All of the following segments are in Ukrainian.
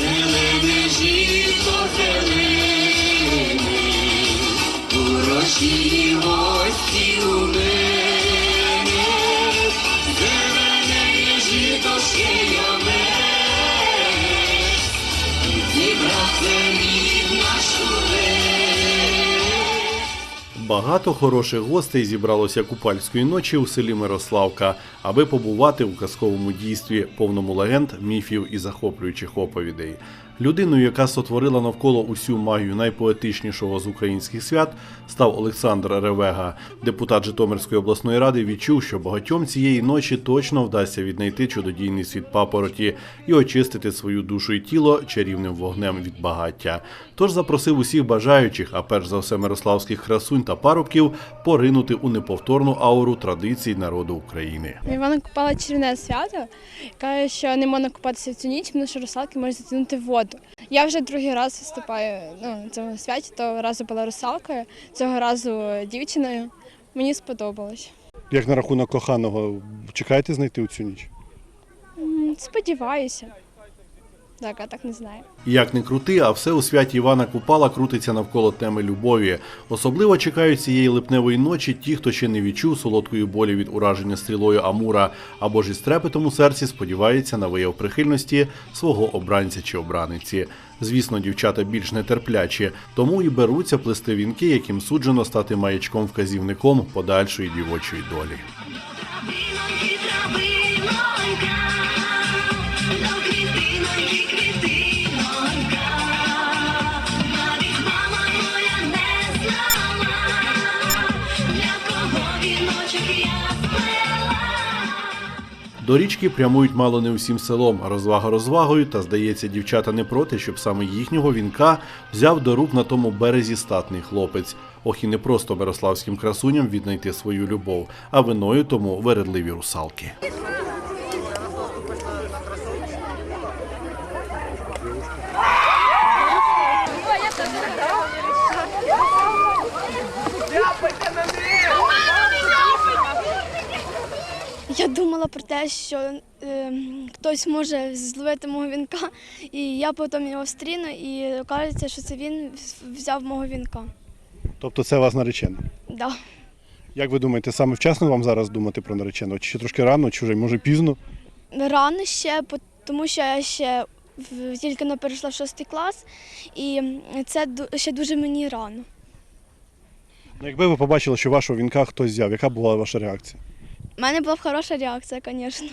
Зелене жито зелене, урочі Багато хороших гостей зібралося купальської ночі у селі Мирославка, аби побувати у казковому дійстві, повному легенд, міфів і захоплюючих оповідей. Людиною, яка сотворила навколо усю магію найпоетичнішого з українських свят, став Олександр Ревега. Депутат Житомирської обласної ради відчув, що багатьом цієї ночі точно вдасться віднайти чудодійний світ папороті і очистити свою душу і тіло чарівним вогнем від багаття. Тож запросив усіх бажаючих, а перш за все мирославських красунь та парубків, поринути у неповторну ауру традицій народу України. Івана купала чарівне свято. Каже, що не можна купатися в цю ніч, тому що русалки можуть затягнути в воду. Я вже другий раз виступаю ну, в цьому святі, того разу була русалкою, цього разу дівчиною. Мені сподобалось. Як на рахунок коханого, чекаєте знайти у цю ніч? Сподіваюся. Так, а так не знаю. Як не крути, а все у святі Івана Купала крутиться навколо теми любові. Особливо чекають цієї липневої ночі ті, хто ще не відчув солодкої болі від ураження стрілою Амура, або ж із трепетом у серці сподівається на вияв прихильності свого обранця чи обраниці. Звісно, дівчата більш нетерплячі, тому і беруться плести вінки, яким суджено стати маячком вказівником подальшої дівочої долі. До річки прямують мало не усім селом, розвага розвагою, та здається, дівчата не проти, щоб саме їхнього вінка взяв до рук на тому березі статний хлопець. Ох і не просто мирославським красуням віднайти свою любов, а виною тому вередливі русалки. Я думала про те, що е, хтось може зловити мого вінка, і я потім його встріну, і кажеться, що це він взяв мого вінка. Тобто це вас наречена. Да. Як ви думаєте, саме вчасно вам зараз думати про нареченого? Чи ще трошки рано, чи вже може пізно? Рано ще, тому що я ще тільки но перейшла в шостий клас, і це ще дуже мені рано. Ну, якби ви побачили, що вашого вінка хтось взяв, яка була ваша реакція? У мене була б хороша реакція, звісно.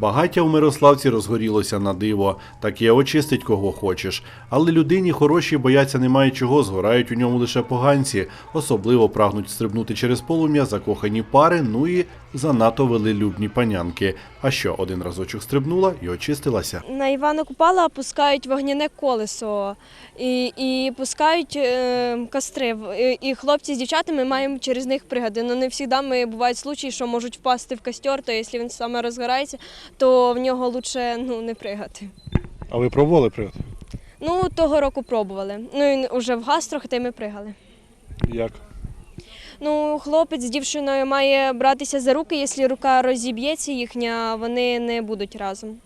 Багаття у Мирославці розгорілося на диво, так і очистить кого хочеш. Але людині хороші бояться немає чого, згорають у ньому лише поганці. Особливо прагнуть стрибнути через полум'я закохані пари, ну і занадто велелюбні панянки. А що, один разочок стрибнула і очистилася. На Івана Купала пускають вогняне колесо і, і пускають е, костри. І, і хлопці з дівчатами маємо через них пригади. Ну не завжди ми бувають случаї, що можуть впасти в костер, то якщо він саме розгорається, то в нього краще ну, не пригати. А ви пробували пригати? Ну, того року пробували. Ну і вже в газ трохи, та й ми пригали. Як? Ну, хлопець з дівчиною має братися за руки, якщо рука розіб'ється їхня, вони не будуть разом.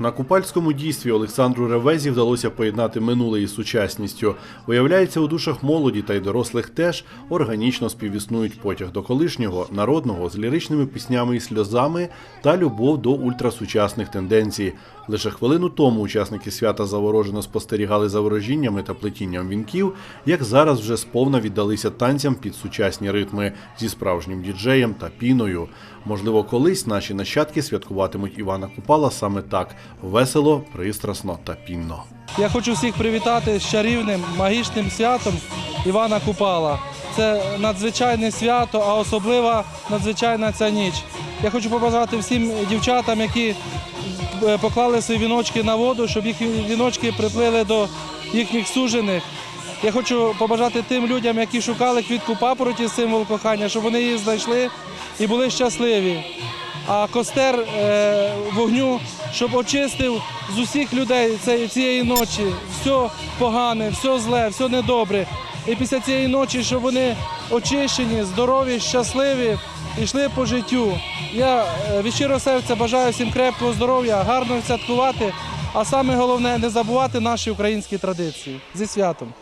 На купальському дійстві Олександру Ревезі вдалося поєднати минуле із сучасністю. Виявляється, у душах молоді та й дорослих теж органічно співіснують потяг до колишнього, народного з ліричними піснями і сльозами та любов до ультрасучасних тенденцій. Лише хвилину тому учасники свята заворожено спостерігали за ворожіннями та плетінням вінків, як зараз вже сповна віддалися танцям під сучасні ритми зі справжнім діджеєм та піною. Можливо, колись наші нащадки святкуватимуть Івана Купала саме так весело, пристрасно та пінно. Я хочу всіх привітати з чарівним магічним святом Івана Купала. Це надзвичайне свято, а особлива надзвичайна ця ніч. Я хочу побажати всім дівчатам, які е, поклали свої віночки на воду, щоб їхні віночки приплили до їхніх сужених. Я хочу побажати тим людям, які шукали квітку папороті, символ кохання, щоб вони її знайшли і були щасливі а костер е, вогню, щоб очистив з усіх людей цієї, ночі все погане, все зле, все недобре. І після цієї ночі, щоб вони очищені, здорові, щасливі і йшли по життю. Я е, від щирого серця бажаю всім крепкого здоров'я, гарно святкувати, А саме головне не забувати наші українські традиції. Зі святом.